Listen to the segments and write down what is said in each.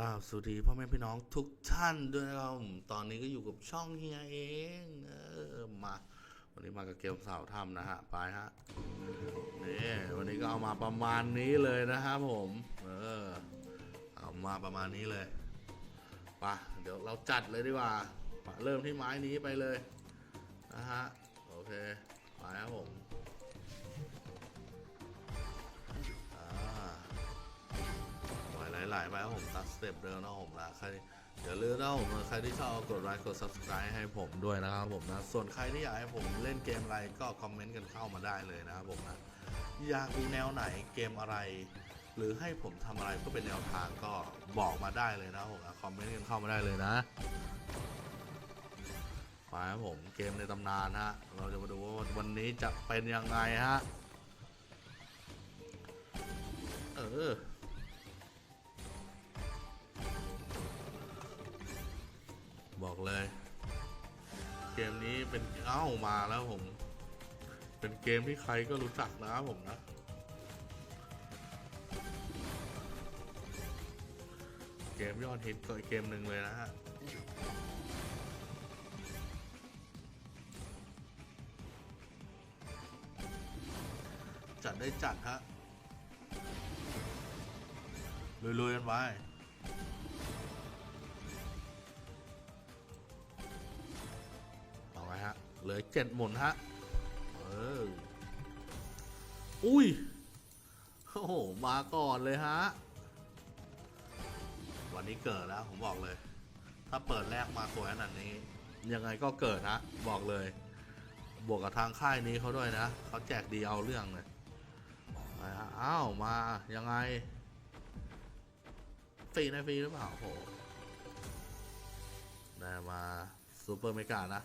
ลาบสวัสดีพ่อแม่พี่น้องทุกท่านด้วยนะครับตอนนี้ก็อยู่กับช่องเฮียเองเออมาวันนี้มากับเกมสาวถ้ำนะฮะไปฮะนี่วันนี้ก็เอามาประมาณนี้เลยนะครับผมเออเอามาประมาณนี้เลยไปเดี๋ยวเราจัดเลยดีกว่ามาเริ่มที่ไม้นี้ไปเลยนะฮะโอเคไปครับผม หลายหลๆไปครับผมตามสเต็ปเดิมนะผมนะใครอย่าลืมนะผมใครที่ชอบกดไลค์กด subscribe ให้ผมด้วยนะครับผมนะส่วนใครที่อยากให้ผมเล่นเกมอะไรก็คอมเมนต์กันเข้ามาได้เลยนะครับผมนะอยากดูแนวไหนเกมอะไร หรือให้ผมทำอะไรเพื่อเป็นแนวทางก็บอกมาได้เลยนะครับผมนะคอมเมนต์กันเข้ามาได้เลยนะไปครับผมเกมในตำนานฮะเราจะมาดูว่าวันนี้จะเป็นยังไงฮะเออ บอกเลย เกมนี้เป็นเอ้ามาแล้วผม เป็นเกมที่ใครก็รู้จักนะครับผมนะ เกมยอดฮิตก็อีกเกมหนึ่งเลยนะฮะจัดได้จัดฮะลุยๆกันไป เหลือเจ็ดหมุนฮะ เออ อุ้ย โอ้โห มาก่อนเลยฮะ วันนี้เกิดแล้ว ผมบอกเลย ถ้าเปิดแรกมาสวยขนาดนี้ ยังไงก็เกิดฮะ บอกเลย บวกกับทางค่ายนี้เขาด้วยนะ เขาแจกดีเอาเรื่องเลยอ้าว มา ยังไงฟรีนะฟรีหรือเปล่าโอ้โหได้มาซูเปอร์เมกานะ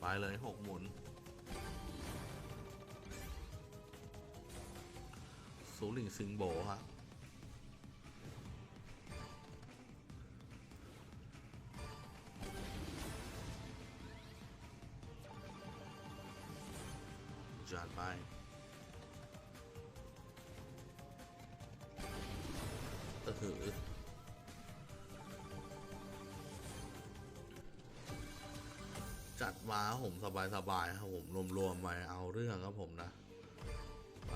ไปเลยหกหมุนสูหลิงซิงโบฮะจัดไปเออ จัดมาครับผมสบายๆครับผมรวมๆไปเอาเรื่องครับผมนะไป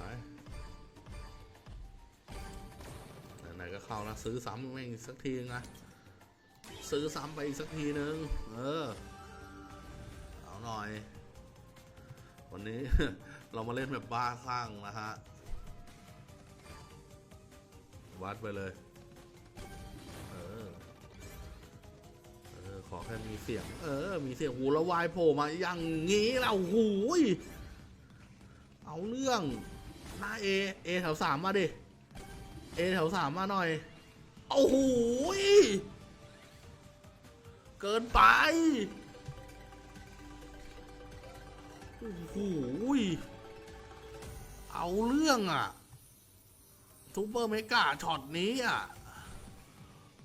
ไหนๆก็เข้านะซื้อซ้ำแม่งอีกสักทีนึงนะซื้อซ้ำไปอีกสักทีนึง เออ เอาหน่อย วันนี้เรามาเล่นแบบบ้าคลั่งนะฮะ วัดไปเลย ออขอแค่มีเสียง เออ มีเสียงหูละวายโผล่มาอย่างงี้แล้วหูยเอาเรื่องหน้าเอเอแถวสามมาดิเอแถวสามมาหน่อยโอ้โหยเกินไปโอ้โหยเอาเรื่องอะซูเปอร์เมกาช็อตนี้อะ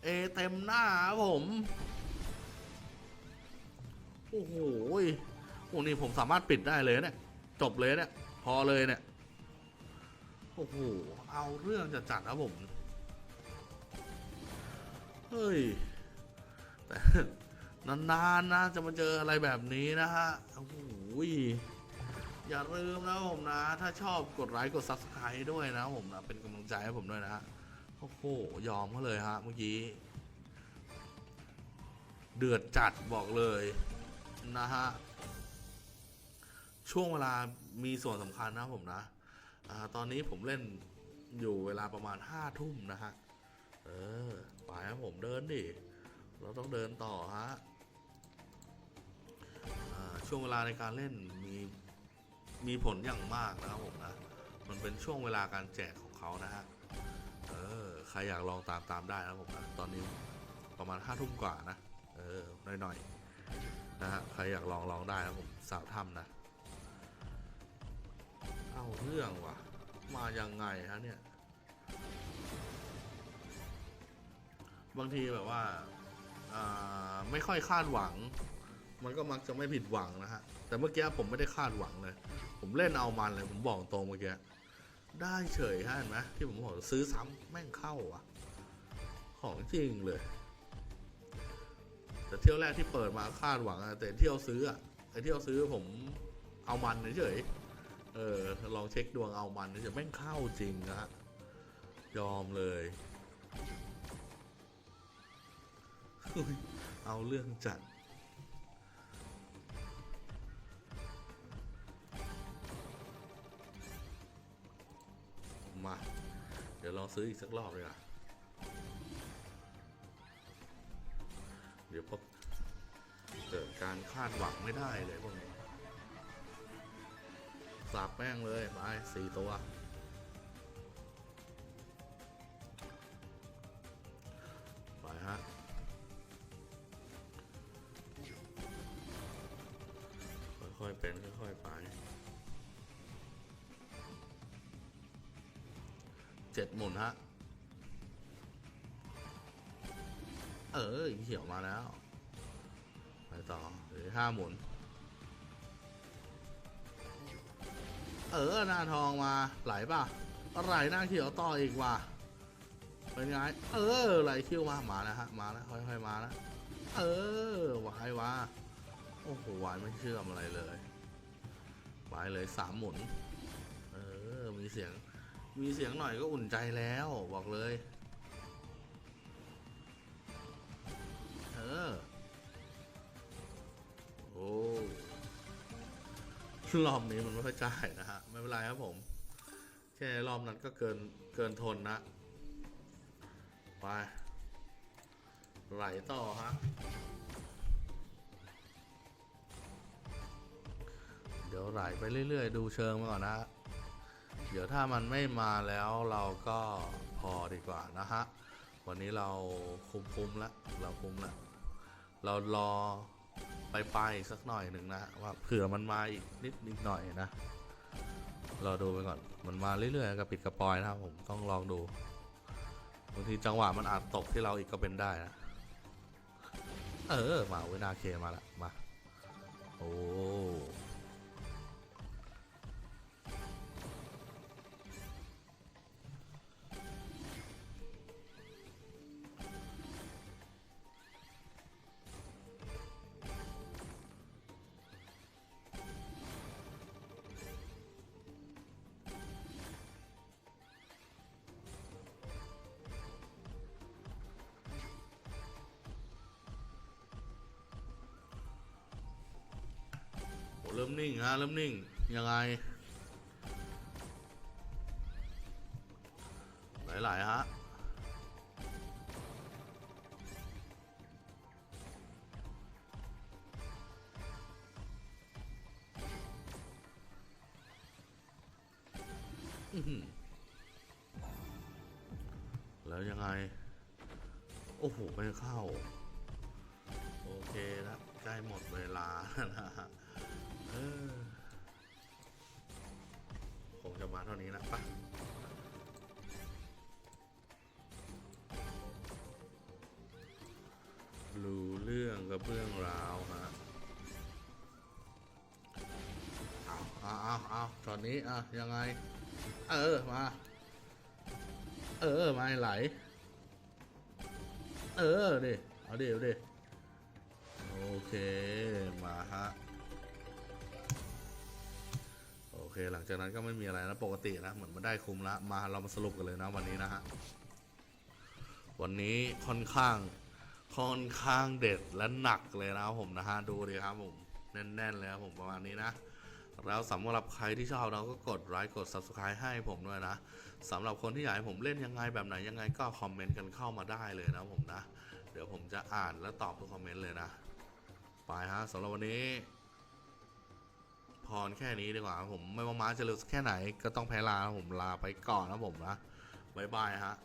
เอเต็มหน้าครับผม อ้โหโอ้นี่ผมสามารถปิดได้เลยเนี่ย จบเลยเนี่ย พอเลยเนี่ย โอ้โห เอาเรื่องจะจัดครับผม เฮ้ย แต่นานๆนะจะมาเจออะไรแบบนี้นะฮะ โอ้โห อย่าลืมนะผมนะ ถ้าชอบกดไลค์กด subscribe ด้วยนะผมนะ เป็นกำลังใจให้ผมด้วยนะฮะ โอ้โห ยอมเขาเลยฮะเมื่อกี้ เดือดจัดบอกเลย นะฮะ ช่วงเวลามีส่วนสำคัญนะผมนะอตอนนี้ผมเล่นอยู่เวลาประมาณห้าทุ่มนะฮะ เออไปครับผมเดินดิ เราต้องเดินต่อฮะอ่าช่วงเวลาในการเล่นมีมีผลอย่างมากนะครับผมนะ มันเป็นช่วงเวลาการแจกของเขานะฮะ เออ ใครอยากลองตามตามได้นะผมนะ ตอนนี้ประมาณห้าทุ่มกว่านะ เออ หน่อยๆ นะฮะใครอยากลองลองได้ครับผมสาวถ้ำนะ เอาเรื่องว่ะ มายังไงฮะเนี่ย บางทีแบบว่าไม่ค่อยคาดหวัง มันก็มักจะไม่ผิดหวังนะฮะ แต่เมื่อกี้ผมไม่ได้คาดหวังเลย ผมเล่นเอามันเลย ผมบอกตรงเมื่อกี้ ได้เฉยฮะเห็นไหมที่ผมบอกซื้อซ้ำแม่งเข้าอะ ของจริงเลย แต่เที่ยวแรกที่เปิดมาคาดหวังอะแต่เที่ยวซื้ออะไอเที่ยวซื้อผมเอามันเฉยเออลองเช็คดวงเอามันเฉยๆแม่งเข้าจริงนะฮะยอมเลย เอาเรื่องจัดมา เดี๋ยวลองซื้ออีกสักรอบเลยอะ ดี๋ยวพบเกิดการคาดหวังไม่ได้เลยพวกนี้สับแป้งเลยไปสี่ตัวไปฮะค่อยๆเป็นค่อยๆไปเจ็ดหมุนฮะ เออเขียวมาแล้วไปต่อหลือห้าหมุน เออหน้าทองมาไหลป่ะไหลหน้าเขียวต่ออีกว่ะเป็นไงเออไหลคิวมามาแล้วฮะมาแล้วค่อยๆมาแล้วเออวายวาโอ้โหวายไม่เชื่อมอะไรเลยวายเลยสามหมุน เออมีเสียงมีเสียงหน่อยก็อุ่นใจแล้วบอกเลย รอบนี้มันไม่ค่อยจ่ายนะฮะ ไม่เป็นไรครับผม แค่รอบนั้นก็เกินเกินทนนะ ไป ไหลต่อฮะ เดี๋ยวไหลไปเรื่อย ๆ ดูเชิงมาก่อนนะ เดี๋ยวถ้ามันไม่มาแล้วเราก็พอดีกว่านะฮะ วันนี้เราคุมคุมๆแล้ว เราคุมแล้ว เรารอ ปไปสักหน่อยหนึ่งนะว่าเผื่อมันมาอีกนิดนิดหน่อยนะรอดูไปก่อนมันมาเรื่อยๆกับปิดกระปอยนะครับผมต้องลองดูบางทีจังหวะมันอาจตกที่เราอีกก็เป็นได้นะเออมาเวนาเคมาละมาโอ้ ริ่มนิ่งฮะเริ่มนิ่ง ยังไง หลาย ๆ ฮะแล้วยังไง โอ้โหไม่เข้า โอเคแล้วใกล้หมดเวลานะฮ มาเท่านี้นะปะรู้เรื่องกับเรื่องราวฮะเอาเอาเอาเอาตอนนี้อะยังไง เออ มา เออ มาไหล เออดิเอาดิเอาดิโอเค มาฮะ หลังจากนั้นก็ไม่มีอะไรนะปกตินะเหมือนมันได้คุมละมาเรามาสรุปกันเลยนะวันนี้นะฮะวันนี้ค่อนข้างค่อนข้างเด็ดและหนักเลยนะผมนะฮะดูดิครับผมแน่นๆเลยครับผมประมาณนี้นะแล้วสำหรับใครที่ชอบเราก็กดไลค์กด subscribe ให้ผมด้วยนะสำหรับคนที่อยากให้ผมเล่นยังไงแบบไหนยังไงก็คอมเมนต์กันเข้ามาได้เลยนะผมนะ เดี๋ยวผมจะอ่านและตอบทุกคอมเมนต์เลยนะ ไปฮะสำหรับวันนี้ พรแค่นี้ดีกว่าผมไม่ว่าม้าจะเร็วแค่ไหนก็ต้องแพ้ลาผมลาไปก่อนนะผมนะบายบายฮะ